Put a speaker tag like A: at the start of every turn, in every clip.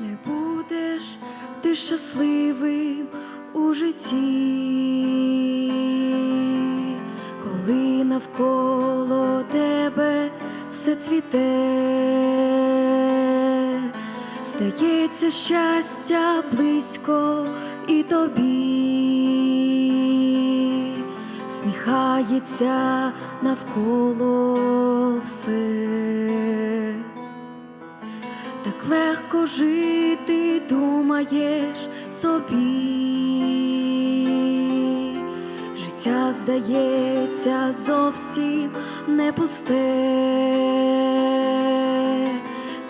A: не будеш ти щасливим у житті, коли навколо тебе все цвіте, здається, щастя близько і тобі, сміхається навколо все. Легко жити, думаєш собі. Життя здається зовсім не пусте.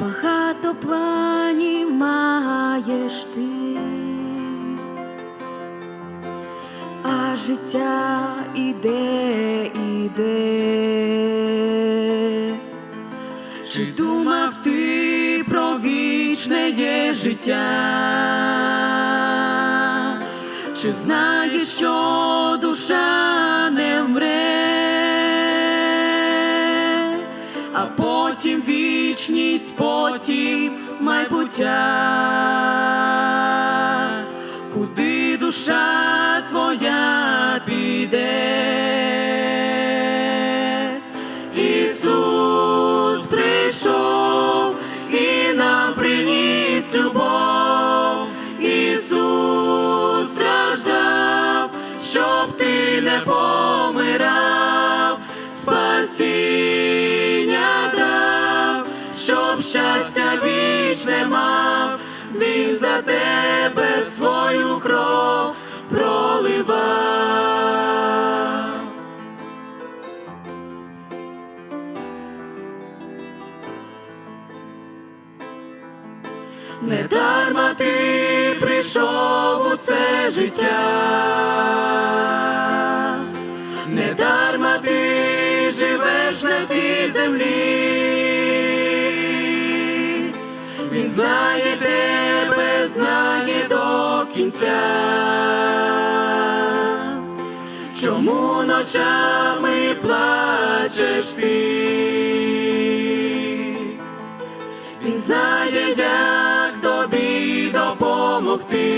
A: Багато планів маєш ти. А життя іде, іде. Чи думав є життя? Чи знаєш, що душа не вмре, а потім вічність, потім майбуття, куди душа не помирав, спасіння дав, щоб щастя вічне мав, Він за тебе свою кров проливав. Недарма ти прийшов у це життя, цій землі, він знає тебе, знає до кінця. Чому ночами плачеш ти? Він знає, як тобі допомогти,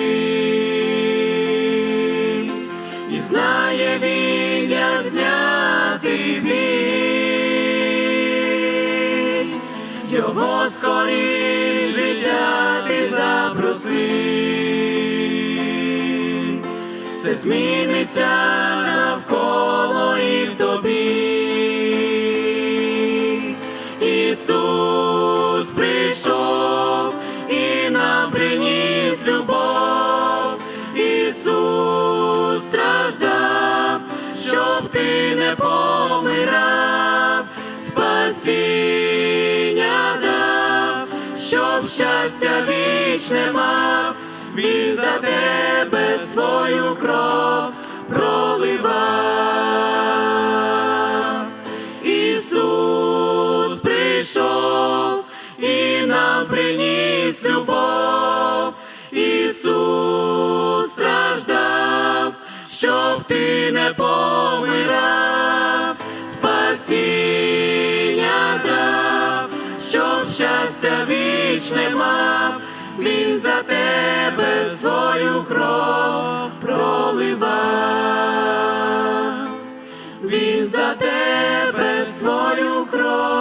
A: і знає він, як зняти біль. Його скоріш життя ти запроси, все зміниться навколо і в тобі. Ісус прийшов і нам приніс любов. Ісус страждав, щоб ти не помирав, спасіння дав, щоб щастя вічне мав, Він за тебе свою кров проливав. Ісус прийшов і нам приніс любов. Ісус страждав, щоб ти не помирав, щоб щастя вічне мав, Він за тебе свою кров проливав. Він за тебе свою кров